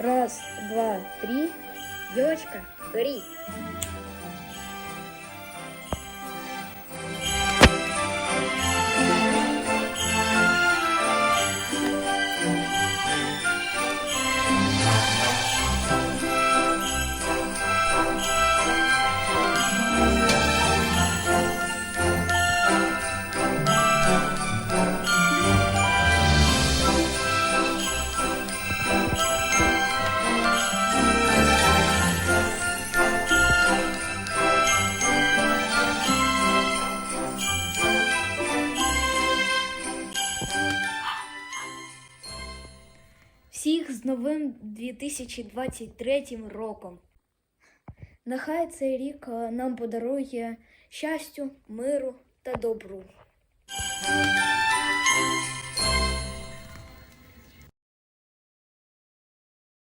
Раз, два, три. Девочка, бери. Всіх з новим 2023 роком. Нехай цей рік е, нам подарує щастю, миру та добру.